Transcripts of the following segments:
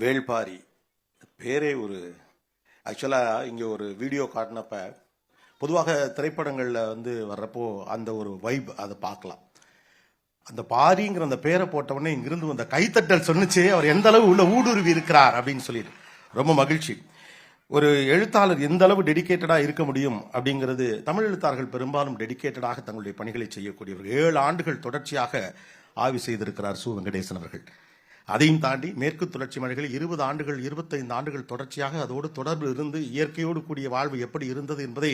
வேள்பாரி. பேரே ஒரு ஆக்சுவலாக இங்கே ஒரு வீடியோ காட்டினப்ப பொதுவாக திரைப்படங்களில் வந்து வர்றப்போ அந்த ஒரு வைப் அதை பார்க்கலாம் அந்த பாரிங்கிற அந்த பேரை போட்டவொடனே இங்கிருந்து வந்த கைத்தட்டல் சொன்னுச்சு அவர் எந்த அளவு உள்ள ஊடுருவி இருக்கிறார் அப்படின்னு சொல்லிட்டு. ரொம்ப மகிழ்ச்சி. ஒரு எழுத்தாளர் எந்த அளவு டெடிகேட்டடாக இருக்க முடியும் அப்படிங்கிறது தமிழ் எழுத்தாளர்கள் பெரும்பாலும் டெடிகேட்டடாக தங்களுடைய பணிகளை செய்யக்கூடியவர்கள். ஏழு ஆண்டுகள் தொடர்ச்சியாக ஆய்வு செய்திருக்கிறார் சு. வெங்கடேசன் அவர்கள். அதையும் தாண்டி மேற்கு தொடர்ச்சி மலைகளில் இருபது ஆண்டுகள் இருபத்தைந்து ஆண்டுகள் தொடர்ச்சியாக அதோடு தொடர்பு இருந்து இயற்கையோடு கூடிய வாழ்வு எப்படி இருந்தது என்பதை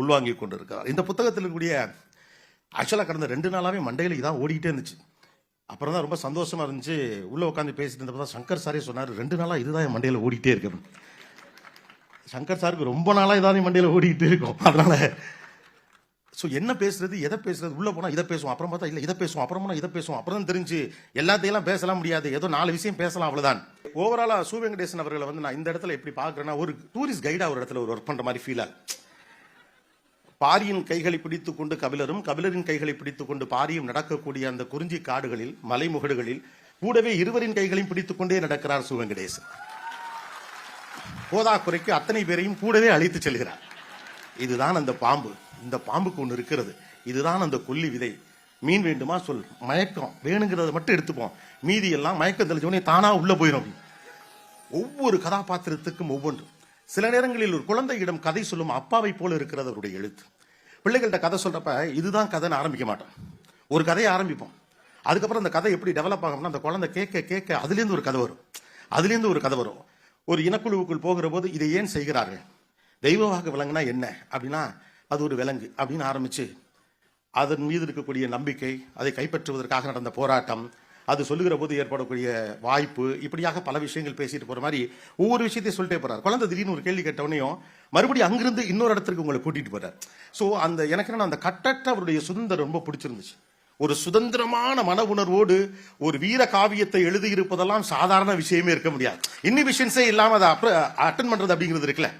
உள்வாங்கிக் கொண்டிருக்கிறார். இந்த புத்தகத்தில் இருக்கக்கூடிய ஆக்சுவலாக கடந்த ரெண்டு நாளாகவே மண்டையில் இதான் ஓடிக்கிட்டே இருந்துச்சு. அப்புறம் தான் ரொம்ப சந்தோஷமாக இருந்துச்சு. உள்ளே உட்காந்து பேசிட்டு இருந்தப்போ தான் சங்கர் சாரே சொன்னார் ரெண்டு நாளாக இதுதான் என் மண்டையில் ஓடிக்கிட்டே இருக்கு. சங்கர் சாருக்கு ரொம்ப நாளாக இதான் மண்டையில் ஓடிக்கிட்டே இருக்கும். அதனால் ஸோ என்ன பேசுறது எதை பேசுறது உள்ள போனால் இதை பேசுவோம் அப்புறம் பார்த்தா இல்லை இதை பேசுவோம் அப்புறம் போனால் இதை பேசுவோம் அப்புறம் தான் தெரிஞ்சு எல்லாத்தையெல்லாம் பேசலாம் முடியாது ஏதோ நாலு விஷயம் பேசலாம் அவ்வளோதான் ஓவராலா சு வெங்கடேசன் அவர்களை வந்து நான் இந்த இடத்துல எப்படி பார்க்குறேன்னா ஒரு டூரிஸ்ட் கைடா ஒரு இடத்துல ஒரு ஒர்க் பண்ணுற மாதிரி ஃபீல் பாரியின் கைகளை பிடித்து கொண்டு கபிலரும் கபிலரின் கைகளை பிடித்து கொண்டு பாரியும் நடக்கக்கூடிய அந்த குறிஞ்சி காடுகளில் மலைமுகடுகளில் கூடவே இருவரின் கைகளையும் பிடித்துக் கொண்டே நடக்கிறார் சு வெங்கடேசன். போதாக்குறைக்கு அத்தனை பேரையும் கூடவே அழைத்து செல்கிறார். இதுதான் அந்த பாம்பு. இந்த பாம்புக்கு ஒன்று இருக்கிறது. இதுதான் அந்த கொல்லி விதை. மீன் வேண்டுமா? சொல். மயக்கம். வேணுங்கிறத மட்டும் எடுத்துப்போம். மீதி எல்லாம் மயக்கம் தெளிஞ்சவனே தானா உள்ள போயிடும் ஒவ்வொரு கதாபாத்திரத்துக்கும் ஒவ்வொன்றும் சில நேரங்களில் ஒரு குழந்தையிடம் கதை சொல்லும் அப்பாவை போல இருக்கிறது அவருடைய எழுத்து. பிள்ளைகள்கிட்ட கதை சொல்றப்ப இதுதான் கதைன்னு ஆரம்பிக்க மாட்டோம். ஒரு கதையை ஆரம்பிப்போம். அதுக்கப்புறம் அந்த கதை எப்படி டெவலப் ஆகும்னா அந்த குழந்தை கேட்க கேட்க அதுலேருந்து ஒரு கதை வரும். அதுலேருந்து ஒரு கதை வரும். ஒரு இனக்குழுவுக்குள் போகிற போது இதை ஏன் செய்கிறார்கள்? தெய்வமாக விளங்குனா என்ன? அப்படின்னா அது ஒரு விலங்கு அப்படின்னு ஆரம்பிச்சு அதன் மீது இருக்கக்கூடிய நம்பிக்கை அதை கைப்பற்றுவதற்காக நடந்த போராட்டம் அது சொல்லுகிற போது ஏற்படக்கூடிய வாய்ப்பு இப்படியாக பல விஷயங்கள் பேசிட்டு போற மாதிரி ஒவ்வொரு விஷயத்தையும் சொல்லிட்டே போறார். குழந்தை திடீர்னு ஒரு கேள்வி கேட்டவனையும் மறுபடியும் அங்கிருந்து இன்னொரு இடத்துக்கு உங்களை கூட்டிட்டு போறார். ஸோ அந்த எனக்கு என்ன அந்த கட்டற்ற அவருடைய சுதந்திரம் ரொம்ப பிடிச்சிருந்துச்சு. ஒரு சுதந்திரமான மன உணர்வோடு ஒரு வீர காவியத்தை எழுதியிருப்பதெல்லாம் சாதாரண விஷயமே இருக்க முடியாது. இன்னிபிஷன்ஸே இல்லாம அதை அட்டன் பண்றது அப்படிங்கிறது இருக்குல்ல.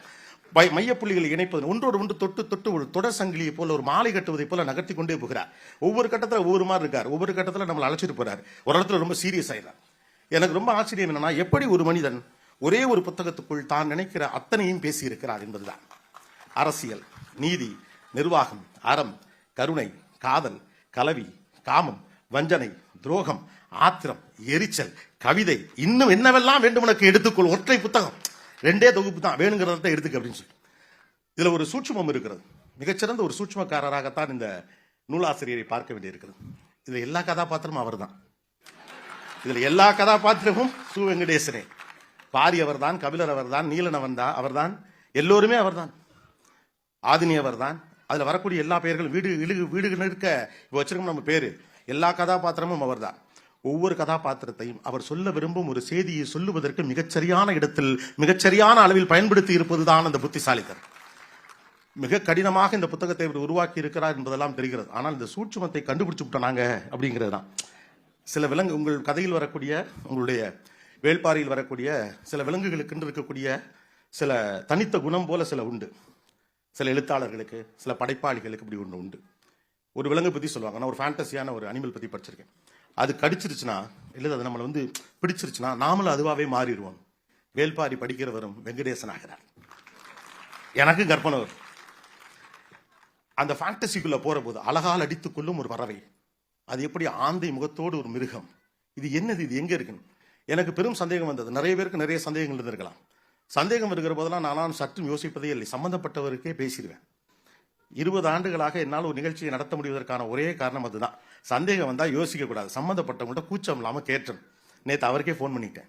மையப்புள்ளிகளை இணைப்பது ஒன்றோடு ஒன்று தொட்டு தொட்டு ஒரு தொடர் சங்கிலியை போல ஒரு மாலை கட்டுவதை போல நகர்த்தி கொண்டே போகிறார். ஒவ்வொரு கட்டத்தில் ஒவ்வொரு மாதிரி இருக்கார். ஒவ்வொரு கட்டத்தில் நம்மளை அழைச்சிட்டு போறார். ஒரு இடத்துல ரொம்ப சீரியஸ் ஆயிடுறார். எனக்கு ரொம்ப ஆச்சரியம் என்னன்னா எப்படி ஒரு மனிதன் ஒரே ஒரு புத்தகத்துக்குள் தான் நினைக்கிற அத்தனையும் பேசியிருக்கிறார் என்பதுதான். அரசியல் நீதி நிர்வாகம் அறம் கருணை காதல் கலவி காமம் வஞ்சனை துரோகம் ஆத்திரம் எரிச்சல் கவிதை இன்னும் என்னவெல்லாம் வேண்டும் உனக்கு எடுத்துக்கொள். ஒற்றை புத்தகம். ரெண்டே தொகுப்பு தான் வேணுங்கிறத எடுத்துக்க அப்படின்னு சொல்லி. இதில் ஒரு சூட்சுமம் இருக்கிறது. மிகச்சிறந்த ஒரு சூட்சமக்காரராகத்தான் இந்த நூலாசிரியரை பார்க்க வேண்டியிருக்கிறது. இதில் எல்லா கதாபாத்திரமும் அவர்தான். இதில் எல்லா கதாபாத்திரமும் சு. வெங்கடேசனே. பாரி அவர்தான் கபிலர் அவர்தான் நீலன் அவர்தான் அவர்தான். எல்லோருமே அவர்தான். ஆதினி அவர்தான். அதில் வரக்கூடிய எல்லா பெயர்களும் வீடு இழுகு வீடுகள் இருக்க இப்போ வச்சிருக்கோம் நம்ம பேர். எல்லா கதாபாத்திரமும் அவர்தான். ஒவ்வொரு கதாபாத்திரத்தையும் அவர் சொல்ல விரும்பும் ஒரு செய்தியை சொல்லுவதற்கு மிகச்சரியான இடத்தில் மிகச்சரியான அளவில் பயன்படுத்தி இருப்பதுதான் அந்த புத்திசாலித்தனம். மிக கடினமாக இந்த புத்தகத்தை இவர் உருவாக்கி இருக்கிறார் என்பதெல்லாம் தெரிகிறது. ஆனால் இந்த சூட்சமத்தை கண்டுபிடிச்சு விட்டோம் நாங்கள் அப்படிங்கிறது தான். சில விலங்கு உங்கள் கதையில் வரக்கூடிய உங்களுடைய வேள்பாரியில் வரக்கூடிய சில விலங்குகளுக்கென்று இருக்கக்கூடிய சில தனித்த குணம் போல சில உண்டு. சில எழுத்தாளர்களுக்கு சில படைப்பாளிகளுக்கு இப்படி ஒன்று உண்டு. ஒரு விலங்கு பற்றி சொல்லுவாங்க. நான் ஒரு ஃபேண்டஸியான ஒரு அனிமல் பற்றி படிச்சிருக்கேன். அது கடிச்சிருச்சுன்னா இல்லை அது நம்மளை வந்து பிடிச்சிருச்சுன்னா நாமளும் அதுவாகவே மாறிடுவோம். வேள்பாரி படிக்கிறவரும் வெங்கடேசன் ஆகிறார் எனக்கு கற்பனை வரும். அந்த ஃபேண்டசிக்குள்ள போற போது அழகால் அடித்துக் கொள்ளும் ஒரு பறவை. அது எப்படி ஆந்தை முகத்தோடு ஒரு மிருகம். இது என்னது? இது எங்க இருக்குன்னு. எனக்கு பெரும் சந்தேகம் வந்தது. நிறைய பேருக்கு நிறைய சந்தேகங்கள் இருந்திருக்கலாம். சந்தேகம் இருக்கிற போதெல்லாம் நானும் சற்றும் யோசிப்பதே இல்லை. சம்பந்தப்பட்டவருக்கே பேசிடுவேன். இருபது ஆண்டுகளாக என்னால் ஒரு நிகழ்ச்சியை நடத்த முடிவதற்கான ஒரே காரணம் அதுதான். சந்தேகம் வந்தால் யோசிக்கக்கூடாது சம்மந்தப்பட்டவங்கள்ட்ட கூச்சம் இல்லாமல் கேட்டணும் நேற்று அவருக்கே ஃபோன் பண்ணிட்டேன்.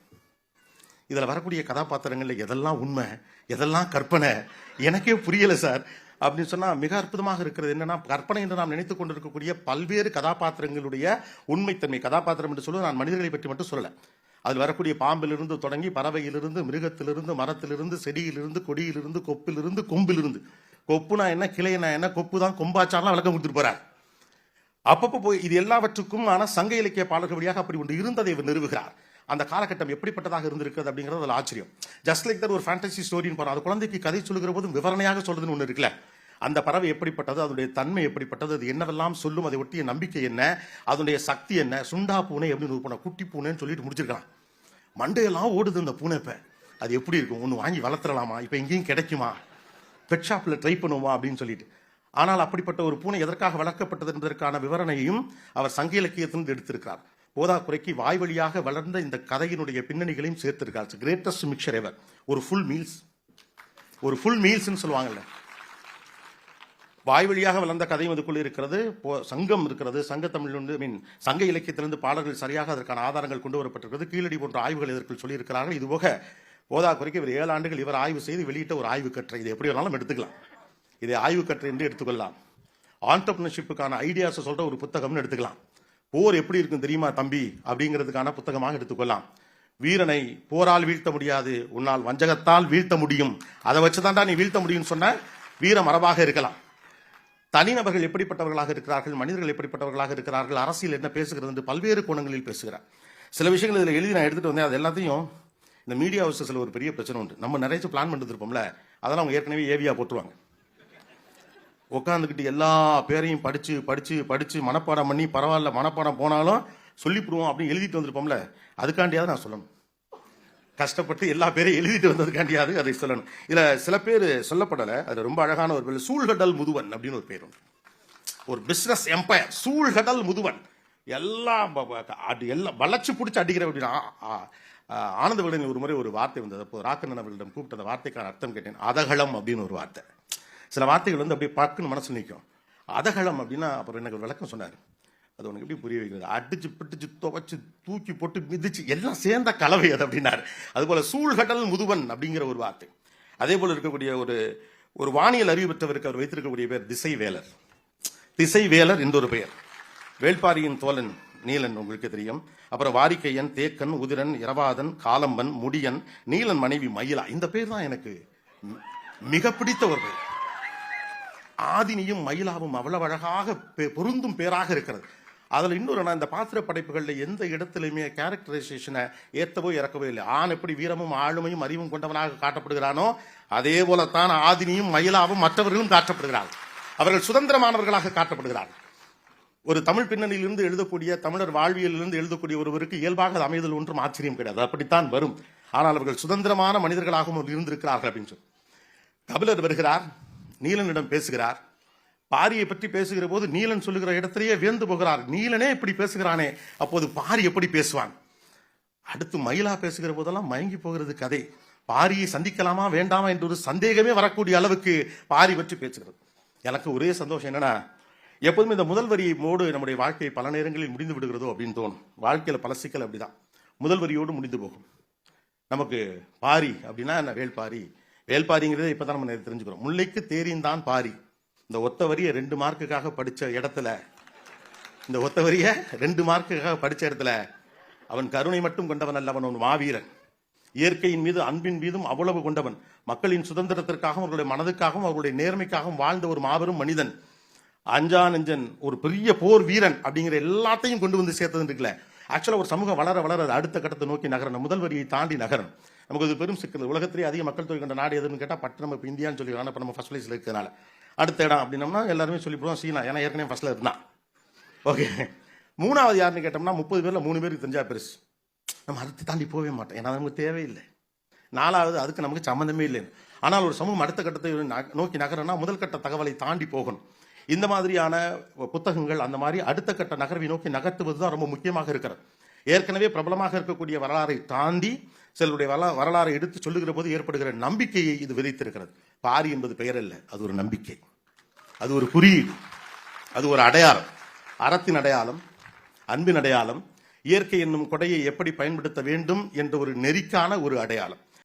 இதில் வரக்கூடிய கதாபாத்திரங்களில் எதெல்லாம் உண்மை எதெல்லாம் கற்பனை எனக்கே புரியலை சார். அப்படின்னு சொன்னால் மிக அற்புதமாக இருக்கிறது என்னன்னா கற்பனை என்று நாம் நினைத்துக் கொண்டிருக்கக்கூடிய பல்வேறு கதாபாத்திரங்களுடைய உண்மைத்தன்மை கதாபாத்திரம் என்று சொல்லுவது நான் மனிதர்களை பற்றி மட்டும் சொல்லலை. அதில் வரக்கூடிய பாம்பிலிருந்து தொடங்கி பறவையிலிருந்து மிருகத்திலிருந்து மரத்திலிருந்து செடியிலிருந்து கொடியிலிருந்து கொப்பிலிருந்து கொம்பிலிருந்து. கொப்புனா என்ன கிளையனா என்ன கொப்பு தான் கொம்பாச்சாரெலாம் விளக்கம் கொடுத்துட்டு போகிறார் அப்பப்போ போய் இது எல்லாவற்றுக்கும் ஆனால் சங்க இலக்கிய பாடல்கள் வழியாக அப்படி ஒன்று இருந்ததை இவர் நிறுவுகிறார். அந்த காலகட்டம் எப்படிப்பட்டதாக இருந்திருக்கிறது அப்படிங்கிறது அதில் ஆச்சரியம். ஜஸ்ட் லைக் தட் ஒரு ஃபேண்டசி ஸ்டோரின்னு போகிறோம் அது குழந்தைக்கு கதை சொல்லுகிற போதும் விவரணையாக சொல்றதுன்னு ஒன்று இருக்குல்ல. அந்த பறவை எப்படிப்பட்டது அதனுடைய தன்மை எப்படிப்பட்டது அது என்னவெல்லாம் சொல்லும் அதை ஒட்டிய நம்பிக்கை என்ன அதனுடைய சக்தி என்ன சுண்டா பூனை எப்படி நிரூபணம் குட்டி பூனைன்னு சொல்லிட்டு முடிச்சிருக்கலாம் மண்டையெல்லாம் ஓடுது இந்த பூனை அது எப்படி இருக்கும்? ஒன்று வாங்கி வளர்த்துடலாமா இப்போ எங்கேயும் கிடைக்குமா? பெட் ஷாப்பில் ட்ரை பண்ணுவோமா அப்படின்னு சொல்லிட்டு. ஆனால் அப்படிப்பட்ட ஒரு பூனை எதற்காக வளர்க்கப்பட்டது என்பதற்கான விவரணையும் அவர் சங்க இலக்கியத்திலிருந்து எடுத்திருக்கிறார். போதாக்குறைக்கு வாய் வழியாக வளர்ந்த இந்த கதையினுடைய பின்னணிகளையும் சேர்த்திருக்கார் கிரேட்டஸ்ட் மிக்சர் எவர் ஒரு ஃபுல் மீல்ஸ் ஒரு ஃபுல் மீல்ஸ்ன்னு சொல்லுவாங்கல்ல. வாய்வழியாக வளர்ந்த கதையும் அதுக்குள்ள இருக்கிறது. போ- சங்கம் இருக்கிறது. சங்க தமிழ் வந்து மீன் சங்க இலக்கியத்திலிருந்து பாடல்கள் சரியாக அதற்கான ஆதாரங்கள் கொண்டு வரப்பட்டிருக்கிறது. கீழடி போன்ற ஆய்வுகள் இதற்குள் சொல்லியிருக்கிறார்கள். இதுபோக போதா குறைக்கு இவர் ஏழு ஆண்டுகள் இவர் ஆய்வு செய்து வெளியிட்ட ஒரு ஆய்வு கற்றை. இது எப்படி வேணாலும் எடுத்துக்கலாம். இதை ஆய்வு கற்றை என்று எடுத்துக்கொள்ளலாம். ஆண்டர்பிரினர்ஷிப்புக்கான ஐடியாஸை சொல்ற ஒரு புத்தகம்னு எடுத்துக்கலாம். போர் எப்படி இருக்கும் தெரியுமா தம்பி? அப்படிங்கிறதுக்கான புத்தகமாக எடுத்துக்கொள்ளலாம். வீரனை போரால் வீழ்த்த முடியாது. உன்னால் வஞ்சகத்தால் வீழ்த்த முடியும். அதை வச்சுதான்டா நீ வீழ்த்த முடியும்னு சொன்ன. வீர மரபாக இருக்கலாம். தனிநபர்கள் எப்படிப்பட்டவர்களாக இருக்கிறார்கள் மனிதர்கள் எப்படிப்பட்டவர்களாக இருக்கிறார்கள் அரசியல் என்ன பேசுகிறது என்று பல்வேறு கோணங்களில் பேசுகிறார். சில விஷயங்கள் இதில் எழுதி நான் எடுத்துகிட்டு வந்தேன். அது எல்லாத்தையும் இந்த மீடியா ஹவுசஸில் ஒரு பெரிய பிரச்சனை உண்டு. நம்ம நிறைய பிளான் பண்ணிருப்போம்ல அதெல்லாம் அவங்க ஏற்கனவே ஏவியா போட்டுருவாங்க. உட்காந்துக்கிட்டு எல்லா பேரையும் படித்து படித்து படித்து மனப்பாடம் பண்ணி பரவாயில்ல மனப்பாடம் போனாலும் சொல்லிவிடுவோம் அப்படின்னு எழுதிட்டு வந்திருப்போம்ல அதுக்காண்டியாவது நான் சொல்லணும். கஷ்டப்பட்டு எல்லா பேரையும் எழுதிட்டு வந்ததுக்காண்டியாவது அதை சொல்லணும். இதில் சில பேர் சொல்லப்படலை. அது ரொம்ப அழகான ஒரு பேர். சூழ்கடல் முதுவன் அப்படின்னு ஒரு பேர் உண்டு. ஒரு பிஸ்னஸ் எம்பையர் சூழ்கடல் முதுவன். எல்லாம் அடி- எல்லாம் வளர்ச்சி பிடிச்சி அடிக்கிற அப்படின்னா ஆனந்த விகடன் ஒரு முறை ஒரு வார்த்தை வந்தது. அப்போ ராக்கண்ணன் அவர்களிடம் கூப்பிட்ட அந்த வார்த்தைக்கான அர்த்தம் கேட்டேன். அதகளம் அப்படின்னு ஒரு வார்த்தை. சில வார்த்தைகள் வந்து அப்படியே பக்குன்னு மனசு நிற்கும் அதகளம் அப்படின்னா அப்புறம் எனக்கு ஒரு விளக்கம் சொன்னார். அது உனக்கு எப்படி புரிய வைக்கிறது? அடிச்சு பிடிச்சு துவைச்சு தூக்கி போட்டு மிதிச்சு எல்லாம் சேர்ந்த கலவை அது அப்படின்னாரு. அதுபோல சூழ்கடல் முதுவன் அப்படிங்கிற ஒரு வார்த்தை. அதே போல இருக்கக்கூடிய ஒரு ஒரு வானியல் அறிவு பெற்றவருக்கு அவர் வைத்திருக்கக்கூடிய பேர் திசை வேலர் திசை வேலர் என்றொரு பெயர். வேள்பாரியின் தோழன் நீலன் உங்களுக்கு தெரியும். அப்புறம் வாரிக்கையன் தேக்கன் உதிரன் இரவாதன் காலம்பன் முடியன் நீலன் மனைவி மயிலா. இந்த பேர் தான் எனக்கு மிக பிடித்த ஒரு பெயர் ஆதினியும் மயிலாவும் அவ்வளவு அழகாக பொருந்தும் பேராக இருக்கிறது. அதில் இன்னொரு நான் இந்த பாத்திர படைப்புகளில் எந்த இடத்துலையுமே கேரக்டரைசேஷனை ஏற்றவோ இறக்கவோ இல்லை. ஆண் எப்படி வீரமும் ஆளுமையும் அறிவும் கொண்டவனாக காட்டப்படுகிறானோ அதே போலத்தான் ஆதினியும் மயிலாவும் மற்றவர்களும் காட்டப்படுகிறார்கள். அவர்கள் சுதந்திரமானவர்களாக காட்டப்படுகிறார்கள். ஒரு தமிழ் பின்னணியிலிருந்து எழுதக்கூடிய தமிழர் வாழ்வியலிலிருந்து எழுதக்கூடிய ஒருவருக்கு இயல்பாக அது அமைதல் ஒன்றும் ஆச்சரியம் கிடையாது. அப்படித்தான் வரும். ஆனால் அவர்கள் சுதந்திரமான மனிதர்களாகவும் இருந்திருக்கிறார்கள் அப்படின்னு சொல்லி. கபிலர் வருகிறார் நீலனிடம் பேசுகிறார் பாரியை பற்றி பேசுகிற போது நீலன் சொல்லுகிற இடத்திலேயே வியந்து போகிறார். நீலனே இப்படி பேசுகிறானே. அப்போது பாரி எப்படி பேசுவான்? அடுத்து மயிலா பேசுகிற போதெல்லாம் மயங்கி போகிறது கதை. பாரியை சந்திக்கலாமா வேண்டாமா என்ற ஒரு சந்தேகமே வரக்கூடிய அளவுக்கு பாரி பற்றி பேசுகிறது. எனக்கு ஒரே சந்தோஷம் என்னன்னா எப்போதுமே இந்த முதல் வரியோடு நம்முடைய வாழ்க்கை பல நேரங்களில் முடிந்து விடுகிறதோ அப்படின்னு தோணும். வாழ்க்கையில் பல சிக்கல் அப்படிதான். முதல் வரியோடு முடிந்து போகும். நமக்கு பாரி அப்படின்னா என்ன? வேல்பாரி வேல்பாரிங்கிறத இப்பதான் நம்ம தெரிஞ்சுக்கிறோம். முல்லைக்கு தேரின் தான் பாரி. இந்த ஒத்த வரிய ரெண்டு மார்க்குக்காக படிச்ச இடத்துல இந்த ஒத்த வரிய ரெண்டு மார்க்குக்காக படிச்ச இடத்துல அவன் கருணை மட்டும் கொண்டவன் அல்ல அவன் மாவீரன். இயற்கையின் மீது அன்பின் மீதும் அவ்வளவு கொண்டவன். மக்களின் சுதந்திரத்திற்காகவும் அவர்களுடைய மனதுக்காகவும் அவர்களுடைய நேர்மைக்காகவும் வாழ்ந்த ஒரு மாபெரும் மனிதன். அஞ்சா நஞ்சன் ஒரு பெரிய போர் வீரன் அப்படிங்கிற எல்லாத்தையும் கொண்டு வந்து சேர்த்ததுன்னு இருக்குல்ல. ஆக்சுவலாக ஒரு சமூகம் வளர வளர அடுத்த கட்டத்தை நோக்கி நகரணும். முதல் வரியை தாண்டி நகரணும். நமக்கு அது பெரும் சிக்கல். உலகத்திலேயே அதிக மக்கள் தொகை கொண்ட நாடு எதுன்னு கேட்டால் பட்டு நம்ம இப்போ இந்தியான்னு சொல்லி இப்போ நம்ம ஃபர்ஸ்ட் பிளேஸில் இருக்கிறதுனால. அடுத்த இடம் அப்படின்னம்னா எல்லாருமே சொல்லிவிடுவோம் சீனா. ஏன்னா ஏற்கனவே ஃபர்ஸ்ட்ல இருந்தான் ஓகே மூணாவது யாருன்னு கேட்டோம்னா முப்பது பேரில் மூணு பேருக்கு தெரிஞ்சா பெருசு. நம்ம அடுத்து தாண்டி போகவே மாட்டோம். ஏன்னா நமக்கு தேவையில்லை. நாலாவது அதுக்கு நமக்கு சம்மந்தமே இல்லை. ஆனால் ஒரு சமூகம் அடுத்த கட்டத்தை ந- நோக்கி நகரம்னா முதல் கட்ட தகவலை தாண்டி போகணும். இந்த மாதிரியான புத்தகங்கள் அந்த மாதிரி அடுத்த கட்ட நகர்வை நோக்கி நகர்த்துவது தான் ரொம்ப முக்கியமாக இருக்கிறது. ஏற்கனவே பிரபலமாக இருக்கக்கூடிய வரலாறை தாண்டி சிலருடைய வரலா வரலாறை எடுத்து சொல்லுகிற போது ஏற்படுகிற நம்பிக்கையை இது விதைத்திருக்கிறது. பாரி என்பது பெயர் அல்ல அது ஒரு நம்பிக்கை. அது ஒரு குறியீடு. அது ஒரு அடையாளம். அறத்தின் அடையாளம் அன்பின் அடையாளம் இயற்கை என்னும் கொடையை எப்படி பயன்படுத்த வேண்டும் என்ற ஒரு நெறிக்கான ஒரு அடையாளம்.